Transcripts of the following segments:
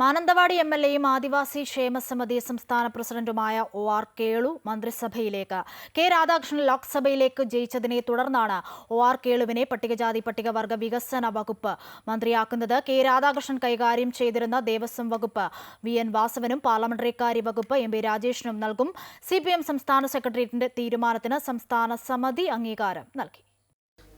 Mananthavady M L എയും ആദിവാസി ക്ഷേമസമിതി സംസ്ഥാന പ്രസിഡന്റുമായ ഒ ആർ കേളു മന്ത്രിസഭയിലേക്ക്. കെ രാധാകൃഷ്ണൻ ലോക്സഭയിലേക്ക് ജയിച്ചതിനെ തുടർന്നാണ് ഒ ആർ കേളുവിനെ പട്ടികജാതി പട്ടികവർഗ വികസന വകുപ്പ് മന്ത്രിയാക്കുന്നത്. കെ രാധാകൃഷ്ണൻ കൈകാര്യം ചെയ്തിരുന്ന ദേവസ്വം വകുപ്പ് വി എൻ വാസവനും പാർലമെന്ററി കാര്യ വകുപ്പ് എം പി രാജേഷിനും നൽകും. സി സംസ്ഥാന സെക്രട്ടേറിയറ്റിന്റെ തീരുമാനത്തിന് സംസ്ഥാന സമിതി അംഗീകാരം നൽകി.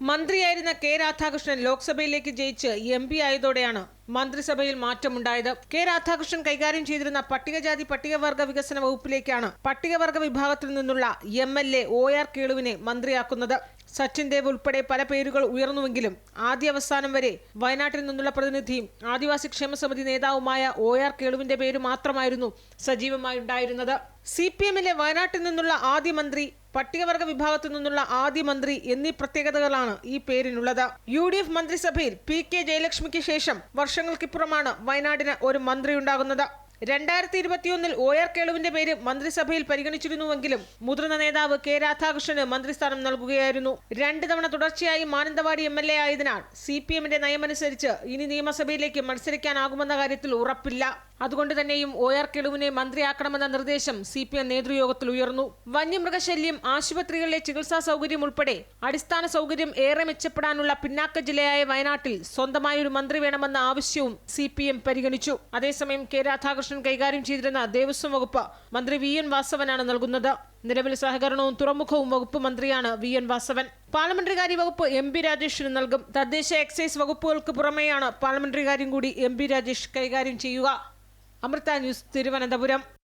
മന്ത്രിയായിരുന്ന കെ രാധാകൃഷ്ണൻ ലോക്സഭയിലേക്ക് ജയിച്ച് എം പി ആയതോടെയാണ് മന്ത്രിസഭയിൽ മാറ്റമുണ്ടായത്. കെ രാധാകൃഷ്ണൻ കൈകാര്യം ചെയ്തിരുന്ന പട്ടികജാതി പട്ടികവർഗ വികസന വകുപ്പിലേക്കാണ് പട്ടികവർഗ വിഭാഗത്തിൽ നിന്നുള്ള M L A O R കേളുവിനെ മന്ത്രിയാക്കുന്നത്. സച്ചിൻ ദേവ് ഉൾപ്പെടെ പല പേരുകൾ ഉയർന്നുവെങ്കിലും ആദ്യ അവസാനം വരെ വയനാട്ടിൽ നിന്നുള്ള പ്രതിനിധിയും ആദിവാസി ക്ഷേമസമിതി നേതാവുമായ ഒ ആർ കേളുവിന്റെ പേര് മാത്രമായിരുന്നു സജീവമായി ഉണ്ടായിരുന്നത്. സി പി എമ്മിലെ വയനാട്ടിൽ നിന്നുള്ള ആദ്യ മന്ത്രി പട്ടികവർഗ വിഭാഗത്തിൽ നിന്നുള്ള ആദ്യ മന്ത്രി എന്നീ പ്രത്യേകതകളാണ് ഈ പേരിനുള്ളത്. യു ഡി എഫ് മന്ത്രിസഭയിൽ പി കെ ജയലക്ഷ്മിക്ക് ശേഷം വർഷങ്ങൾക്കിപ്പുറമാണ് വയനാടിന് ഒരു മന്ത്രി ഉണ്ടാകുന്നത് രണ്ടായിരത്തി ഇരുപത്തിയൊന്നിൽ ഒ ആർ കേളുവിന്റെ പേര് മന്ത്രിസഭയിൽ പരിഗണിച്ചിരുന്നുവെങ്കിലും മുതിർന്ന നേതാവ് കെ രാധാകൃഷ്ണന് മന്ത്രിസ്ഥാനം നൽകുകയായിരുന്നു. രണ്ട് തവണ തുടർച്ചയായി മാനന്തവാടി എം എൽ എ ആയതിനാൽ സി പി എമ്മിന്റെ നയമനുസരിച്ച് ഇനി നിയമസഭയിലേക്ക് മത്സരിക്കാനാകുമെന്ന കാര്യത്തിൽ ഉറപ്പില്ല. അതുകൊണ്ട് തന്നെയും ഒ ആർ കെളുവിനെ മന്ത്രിയാക്കണമെന്ന നിർദ്ദേശം സി പി എം നേതൃയോഗത്തിൽ ഉയർന്നു. വന്യമൃഗശല്യം ആശുപത്രികളിലെ ചികിത്സാ സൗകര്യം ഉൾപ്പെടെ അടിസ്ഥാന സൗകര്യം ഏറെ മെച്ചപ്പെടാനുള്ള പിന്നാക്ക ജില്ലയായ വയനാട്ടിൽ സ്വന്തമായ ഒരു മന്ത്രി വേണമെന്ന ആവശ്യവും സി പരിഗണിച്ചു. അതേസമയം കെ രാധാകൃഷ്ണൻ കൈകാര്യം ചെയ്തിരുന്ന ദേവസ്വം വകുപ്പ് മന്ത്രി വി എൻ വാസവനാണ് നൽകുന്നത്. നിലവിൽ സഹകരണവും തുറമുഖവും വകുപ്പ് മന്ത്രിയാണ് വി എൻ വാസവൻ. പാർലമെന്ററി കാര്യ വകുപ്പ് എം പി രാജേഷിന് നൽകും. തദ്ദേശ എക്സൈസ് വകുപ്പുകൾക്ക് പുറമെയാണ് പാർലമെന്ററി കാര്യം കൂടി എം പി രാജേഷ് കൈകാര്യം ചെയ്യുക. അമൃത ന്യൂസ് തിരുവനന്തപുരം.